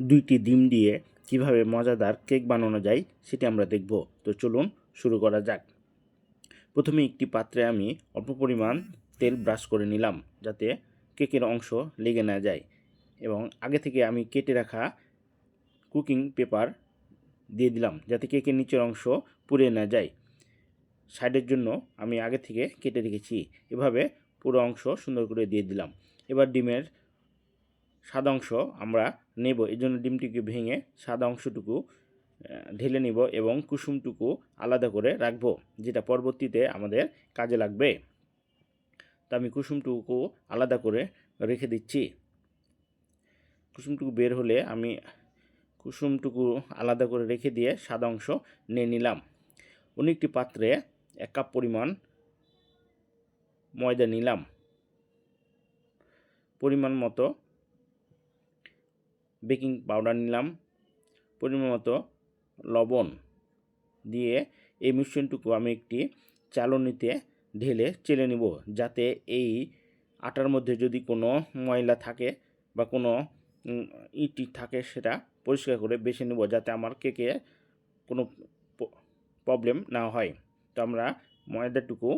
দুইটি ডিম দিয়ে কীভাবে মজাদার কেক বানানো যায় সেটি আমরা দেখব। তো চলুন শুরু করা যাক। প্রথমে একটি পাত্রে আমি অল্প পরিমাণ তেল ব্রাশ করে নিলাম যাতে কেকের অংশ লেগে না যায় এবং আগে থেকে আমি কেটে রাখা কুকিং পেপার দিয়ে দিলাম যাতে কেকের নিচের অংশ পুড়ে না যায়। সাইডের জন্য আমি আগে থেকে কেটে রেখেছি। এভাবে পুরো অংশ সুন্দর করে দিয়ে দিলাম। এবার ডিমের সাদা অংশ আমরা নেব। এই জন্য ডিমটিকে ভেঙে সাদা অংশটুকু ঢেলে নিব এবং কুসুমটুকু আলাদা করে রাখব, যেটা পরবর্তীতে আমাদের কাজে লাগবে। তো আমি কুসুমটুকু আলাদা করে রেখে দিচ্ছি। কুসুমটুকু বের হলে আমি কুসুমটুকু আলাদা করে রেখে দিয়ে সাদা অংশ নিয়ে নিলাম। অন্য একটি পাত্রে এক কাপ পরিমাণ ময়দা নিলাম। পরিমাণ মতো বেকিং পাউডার নিলাম, পরিমাণ মতো লবণ দিয়ে এই মিশ্রণটুকু আমি একটি চালনিতে ঢেলে চেলে নিব, যাতে এই আটার মধ্যে যদি কোনো ময়লা থাকে বা কোনো ইটি থাকে সেটা পরিষ্কার করে বেছে নেব, যাতে আমার কেকে কোনো প্রবলেম না হয়। তো আমরা ময়দাটুকু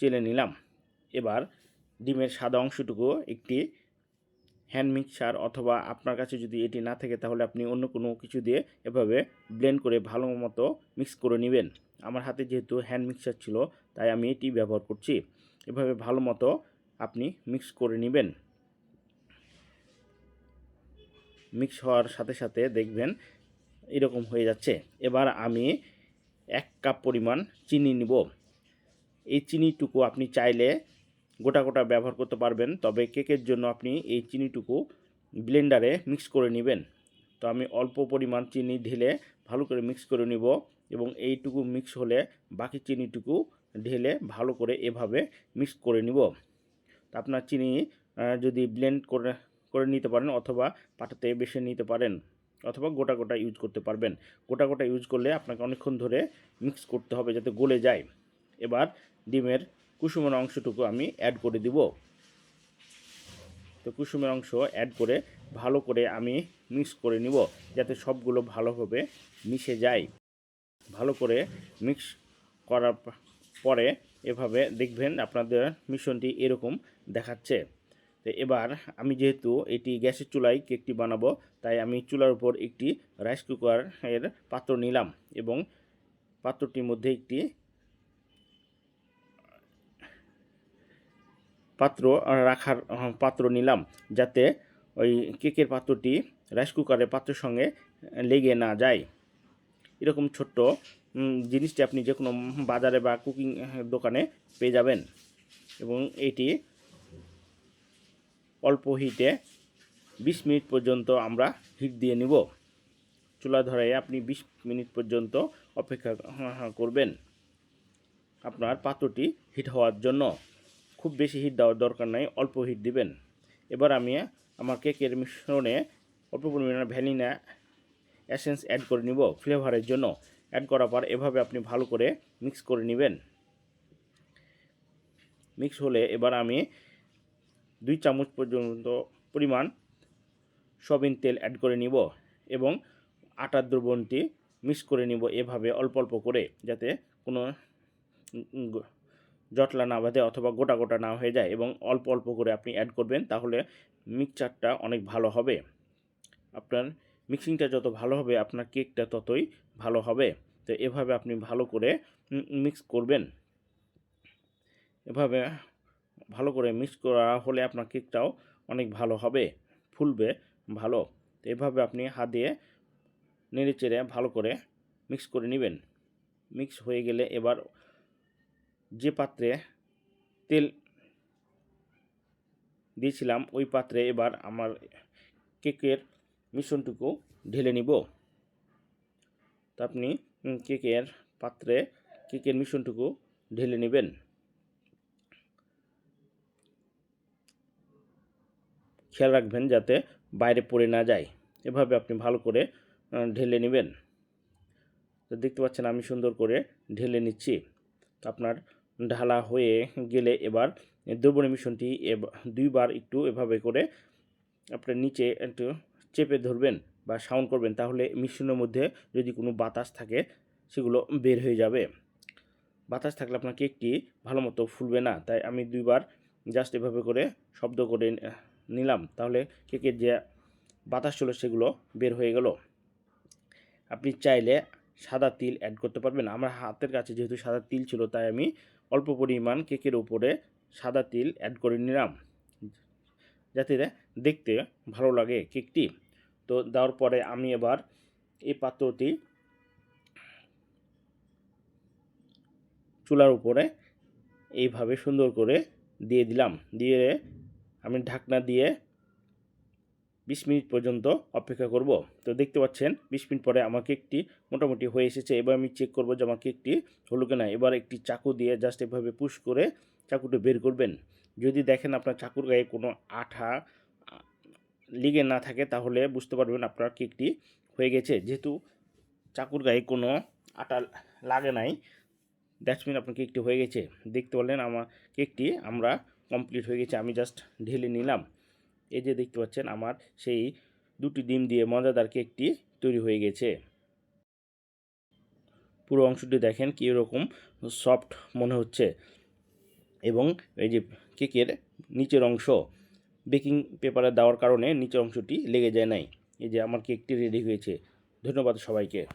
চেলে নিলাম। এবার ডিমের সাদা অংশটুকু একটি হ্যান্ড মিক্সার অথবা আপনার কাছে যদি এটি না থাকে, তাহলে আপনি অন্য কোনো কিছু দিয়ে এভাবে ব্লেন্ড করে ভালো মতো মিক্স করে নেবেন। আমার হাতে যেহেতু হ্যান্ড মিক্সার ছিল, তাই আমি এটি ব্যবহার করছি। এভাবে ভালো মতো আপনি মিক্স করে নেবেন। মিক্স হওয়ার সাথে সাথে দেখবেন এরকম হয়ে যাচ্ছে। এবার আমি এক কাপ পরিমাণ চিনি নিব। এই চিনিটুকু আপনি চাইলে গোটা গোটা ব্যবহার করতে পারবেন। তবে কেকের জন্য আপনি এই চিনিটুকু ব্লেন্ডারে মিক্স করে নেবেন। তো আমি অল্প পরিমাণ চিনি ঢেলে ভালো করে মিক্স করে নিব এবং এইটুকু মিক্স হলে বাকি চিনিটুকু ঢেলে ভালো করে এভাবে মিক্স করে নিব। আপনার চিনি যদি ব্লেন্ড করে করে নিতে পারেন অথবা পাটাতে বেছে নিতে পারেন অথবা গোটা গোটা ইউজ করতে পারবেন। গোটা গোটা ইউজ করলে আপনাকে অনেকক্ষণ ধরে মিক্স করতে হবে যাতে গলে যায়। এবার ডিমের কুসুমের অংশটুকু আমি অ্যাড করে দিব। তো কুসুমের অংশ অ্যাড করে ভালো করে আমি মিক্স করে নিব, যাতে সবগুলো ভালোভাবে মিশে যায়। ভালো করে মিক্স করার পরে এভাবে দেখবেন আপনাদের মিশনটি এরকম দেখাচ্ছে। তো এবার আমি যেহেতু এটি গ্যাসের চুলায় কেকটি বানাবো, তাই আমি চুলার উপর একটি রাইস কুকারের পাত্র নিলাম এবং পাত্রটির মধ্যে একটি পাত্র রাখার পাত্র নিলাম যাতে ওই কেকের পাত্রটি রাইস কুকারের পাত্রের সঙ্গে লেগে না যায়। এরকম ছোট্ট জিনিসটি আপনি যে কোনো বাজারে বা কুকিং দোকানে পেয়ে যাবেন এবং এটি অল্প হিটে বিশ মিনিট পর্যন্ত আমরা হিট দিয়ে নিব। চুলা ধরে আপনি বিশ মিনিট পর্যন্ত অপেক্ষা করবেন আপনার পাত্রটি হিট হওয়ার জন্য। খুব বেশি হিট দেওয়ার দরকার নাই, অল্প হিট দিবেন। এবার আমি আমার কেকের মিশ্রণে অল্প পরিমাণে ভ্যানিলা এসেন্স অ্যাড করে নিব ফ্লেভারের জন্য। অ্যাড করার পর এভাবে আপনি ভালো করে মিক্স করে নেবেন। মিক্স হলে এবার আমি দুই চামচ পর্যন্ত পরিমাণ সয়াবিন তেল অ্যাড করে নিব এবং আটার দ্রবণটি মিক্স করে নিব এভাবে অল্প অল্প করে যাতে কোনো জটলা না বাঁধে অথবা গোটা গোটা না হয়ে যায় এবং অল্প অল্প করে আপনি অ্যাড করবেন, তাহলে মিক্সচারটা অনেক ভালো হবে। আপনার মিক্সিংটা যত ভালো হবে, আপনার কেকটা ততই ভালো হবে। তো এভাবে আপনি ভালো করে মিক্স করবেন। এভাবে ভালো করে মিক্স করা হলে আপনার কেকটাও অনেক ভালো হবে, ফুলবে ভালো। তো এভাবে আপনি হাত দিয়ে নেড়ে চেড়ে ভালো করে মিক্স করে নেবেন। মিক্স হয়ে গেলে এবার যে পাত্রে তেল দিয়েছিলাম, ওই পাত্রে এবার আমার কেকের মিশ্রণটুকু ঢেলে নিব। তা আপনি কেকের পাত্রে কেকের মিশ্রণটুকু ঢেলে নেবেন। খেয়াল রাখবেন যাতে বাইরে পড়ে না যায়। এভাবে আপনি ভালো করে ঢেলে নেবেন। তো দেখতে পাচ্ছেন আমি সুন্দর করে ঢেলে নিচ্ছি। আপনার ঢালা হয়ে গেলে এবার দ্রবণ মিশ্রণটি দুইবার একটু এভাবে করে আপনার নিচে একটু চেপে ধরবেন বা সাউন্ড করবেন, তাহলে মেশিনের মধ্যে যদি কোনো বাতাস থাকে, সেগুলো বের হয়ে যাবে। বাতাস থাকলে আপনার কেকটি ভালো মতো ফুলবে না, তাই আমি দুইবার জাস্ট এভাবে করে শব্দ করে নিলাম, তাহলে কেকের যে বাতাস ছিল সেগুলো বের হয়ে গেল। আপনি চাইলে সাদা তিল অ্যাড করতে পারবেন। আমার হাতের কাছে যেহেতু সাদা তিল ছিল, তাই আমি অল্প পরিমাণ কেকের উপরে সাদা তিল অ্যাড করে নিলাম। যাতে দেখতে ভালো লাগে কেকটি। তো দেওয়ার পরে আমি এবার এই পাত্রটি চুলার উপরে এইভাবে সুন্দর করে দিয়ে দিলাম। দিয়ে আমি ঢাকনা দিয়ে বিশ মিনিট পর্যন্ত অপেক্ষা করব। তো দেখতে পাচ্ছেন, বিশ মিনিট পরে আমার কেকটি মোটামুটি হয়ে এসেছে। এবার আমি চেক করব যে আমার কেকটি হলো কিনা। এবার একটি চাকু দিয়ে জাস্ট এভাবে পুশ করে চাকুটি বের করবেন। যদি দেখেন আপনার চাকুর গায়ে কোনো আঠা লিগে না থাকে, তাহলে বুঝতে পারবেন আপনার কেকটি হয়ে গেছে। যেহেতু চাকুর গায়ে কোনো আটা লাগে নাই দ্যাটস মিন আপনার কেকটি হয়ে গেছে। দেখতে পারলেন আমার কেকটি আমরা কমপ্লিট হয়ে গেছে। আমি জাস্ট ঢেলে নিলাম। এই যে দেখতে পাচ্ছেন আমার সেই দুটি ডিম দিয়ে মজাদার কেকটি তৈরি হয়ে গেছে। পুরো অংশটি দেখেন কীরকম সফট মনে হচ্ছে। এবং এই যে কেকের নিচের অংশ বেকিং পেপারে দেওয়ার কারণে নিচের অংশটি লেগে যায় নাই। এই যে আমার কেকটি রেডি হয়েছে। ধন্যবাদ সবাইকে।